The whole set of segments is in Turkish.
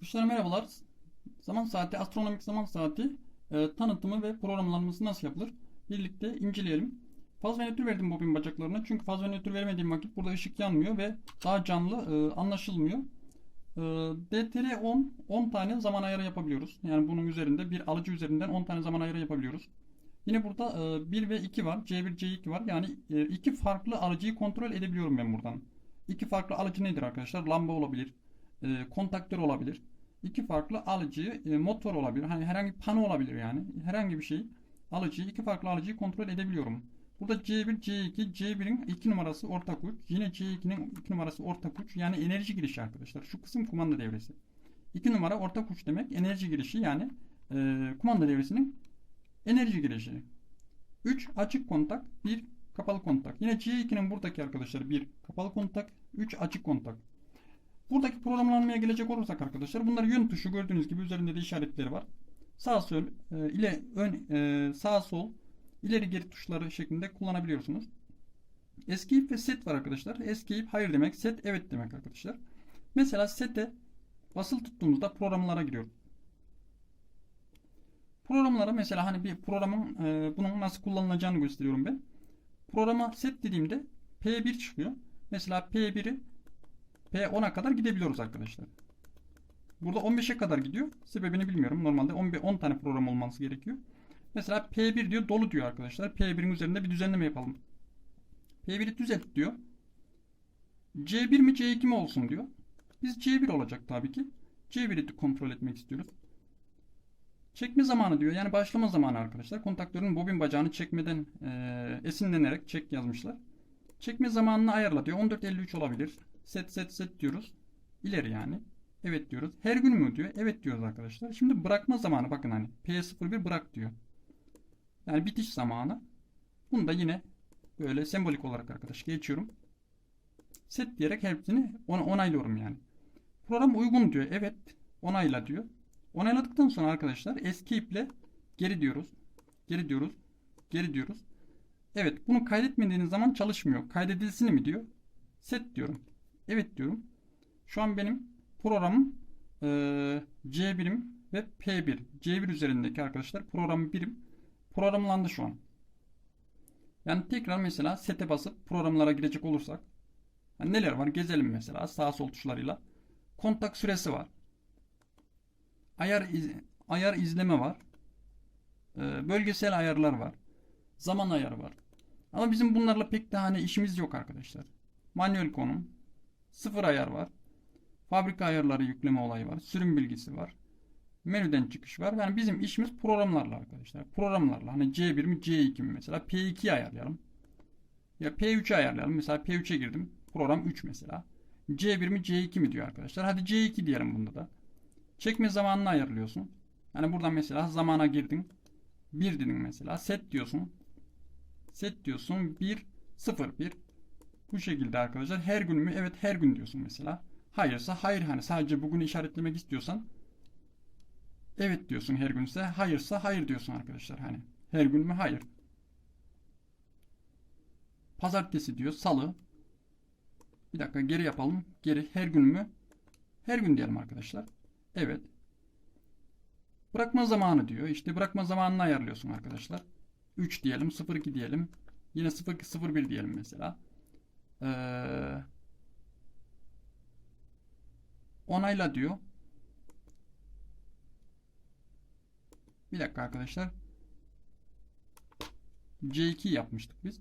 Arkadaşlar merhabalar. Zaman saati, astronomik zaman saati e, tanıtımı ve programlanması nasıl yapılır? Birlikte inceleyelim. Faz ve nötr verdim bobin bacaklarına. Çünkü faz ve nötr vermediğim vakit burada ışık yanmıyor ve daha canlı e, anlaşılmıyor. E, DTR 10, 10 tane zaman ayarı yapabiliyoruz. Yani bunun üzerinde bir alıcı üzerinden 10 tane zaman ayarı yapabiliyoruz. Yine burada e, 1 ve 2 var. C1, C2 var. Yani e, iki farklı alıcıyı kontrol edebiliyorum ben buradan. İki farklı alıcı nedir arkadaşlar? Lamba olabilir, e, kontaktör olabilir. İki farklı alıcıyı, e, motor olabilir. Hani herhangi pano olabilir yani. Herhangi bir şey alıcıyı, iki farklı alıcıyı kontrol edebiliyorum. Burada C1, C2, C1'in 2 numarası ortak uç. Yine C2'nin 2 numarası ortak uç. Yani enerji girişi arkadaşlar. Şu kısım kumanda devresi. 2 numara ortak uç demek enerji girişi yani e, kumanda devresinin enerji girişi. 3 açık kontak, 1 kapalı kontak. Yine C2'nin buradaki arkadaşlar 1 kapalı kontak, 3 açık kontak. Buradaki programlanmaya gelecek olursak arkadaşlar bunlar yön tuşu gördüğünüz gibi üzerinde de işaretleri var. Sağ sol e, ile ön e, sağ sol ileri geri tuşları şeklinde kullanabiliyorsunuz. Escape ve set var arkadaşlar. Escape hayır demek, set evet demek arkadaşlar. Mesela set'e basılı tuttuğumuzda programlara giriyoruz. Programlara mesela hani bir programın e, bunun nasıl kullanılacağını gösteriyorum ben. Programa set dediğimde P1 çıkıyor. Mesela P1'i P10'a kadar gidebiliyoruz arkadaşlar. Burada 15'e kadar gidiyor. Sebebini bilmiyorum. Normalde 10, 10 tane program olması gerekiyor. Mesela P1 diyor dolu diyor arkadaşlar. P1'in üzerinde bir düzenleme yapalım. P1'i düzelt diyor. C1 mi C2 mi olsun diyor. Biz C1 olacak tabii ki. C1'i kontrol etmek istiyoruz. Çekme zamanı diyor. Yani başlama zamanı arkadaşlar. Kontaktörün bobin bacağını çekmeden e, esinlenerek çek yazmışlar. Çekme zamanını ayarla diyor. 14.53 olabilir. Set set set diyoruz. İleri yani. Evet diyoruz. Her gün mü diyor. Evet diyoruz arkadaşlar. Şimdi bırakma zamanı bakın hani. P01 bırak diyor. Yani bitiş zamanı. Bunu da yine böyle sembolik olarak arkadaş geçiyorum. Set diyerek hepsini on onaylıyorum yani. Program uygun diyor. Evet. Onayla diyor. Onayladıktan sonra arkadaşlar escape ile geri diyoruz. Geri diyoruz. Geri diyoruz. Evet bunu kaydetmediğiniz zaman çalışmıyor. Kaydedilsin mi diyor. Set diyorum. Evet diyorum. Şu an benim programım e, C1'im ve P1. C1 üzerindeki arkadaşlar program birim programlandı şu an. Yani tekrar mesela sete basıp programlara girecek olursak yani neler var gezelim mesela sağ sol tuşlarıyla. Kontak süresi var. Ayar iz, ayar izleme var. E, bölgesel ayarlar var. Zaman ayarı var. Ama bizim bunlarla pek de hani işimiz yok arkadaşlar. Manuel konum, sıfır ayar var. Fabrika ayarları yükleme olayı var. Sürüm bilgisi var. Menüden çıkış var. Yani bizim işimiz programlarla arkadaşlar. Programlarla. Hani C1 mi C2 mi mesela. P2'yi ayarlayalım. Ya P3'ü ayarlayalım. Mesela P3'e girdim. Program 3 mesela. C1 mi C2 mi diyor arkadaşlar. Hadi C2 diyelim bunda da. Çekme zamanını ayarlıyorsun. Yani buradan mesela zamana girdin. 1 dedin mesela. Set diyorsun. Set diyorsun. 1 0 1 bu şekilde arkadaşlar. Her gün mü? Evet her gün diyorsun mesela. Hayırsa hayır hani sadece bugün işaretlemek istiyorsan evet diyorsun her günse. Hayırsa hayır diyorsun arkadaşlar hani. Her gün mü? Hayır. Pazartesi diyor. Salı. Bir dakika geri yapalım. Geri her gün mü? Her gün diyelim arkadaşlar. Evet. Bırakma zamanı diyor. İşte bırakma zamanını ayarlıyorsun arkadaşlar. 3 diyelim, 02 diyelim. Yine 02 01 diyelim mesela. Ee, onayla diyor. Bir dakika arkadaşlar. C2 yapmıştık biz.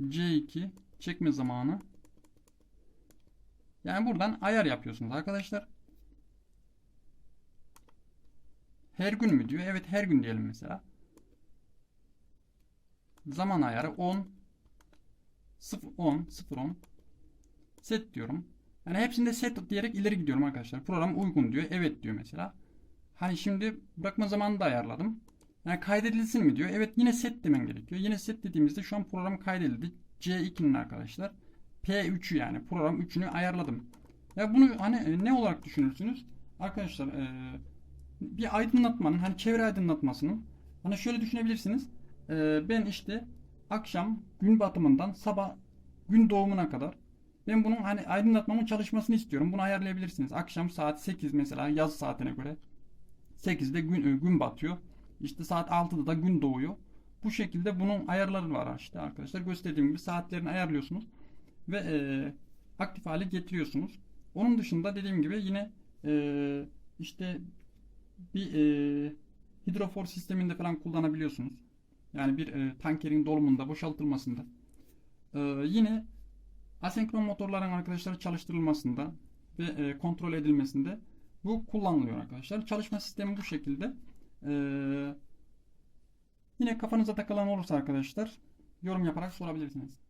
C2 çekme zamanı. Yani buradan ayar yapıyorsunuz arkadaşlar. Her gün mü diyor? Evet her gün diyelim mesela. Zaman ayarı 10 0 10 0 10 set diyorum. Yani hepsinde set diyerek ileri gidiyorum arkadaşlar. Program uygun diyor. Evet diyor mesela. Hani şimdi bırakma zamanını da ayarladım. Yani kaydedilsin mi diyor. Evet yine set demen gerekiyor. Yine set dediğimizde şu an program kaydedildi. C2'nin arkadaşlar. P3'ü yani program 3'ünü ayarladım. Ya bunu hani ne olarak düşünürsünüz? Arkadaşlar ee, bir aydınlatmanın hani çevre aydınlatmasının hani şöyle düşünebilirsiniz. Ee, ben işte akşam gün batımından sabah gün doğumuna kadar Ben bunun hani aydınlatmamın çalışmasını istiyorum. Bunu ayarlayabilirsiniz. Akşam saat 8 mesela yaz saatine göre. 8'de gün, e, gün batıyor. İşte saat 6'da da gün doğuyor. Bu şekilde bunun ayarları var işte arkadaşlar. Gösterdiğim gibi saatlerini ayarlıyorsunuz ve e, aktif hale getiriyorsunuz. Onun dışında dediğim gibi yine e, işte bir e, hidrofor sisteminde falan kullanabiliyorsunuz. Yani bir e, tankerin dolumunda, boşaltılmasında. E, yine asenkron motorların arkadaşlar çalıştırılmasında ve e, kontrol edilmesinde bu kullanılıyor arkadaşlar. Çalışma sistemi bu şekilde. E, yine kafanıza takılan olursa arkadaşlar yorum yaparak sorabilirsiniz.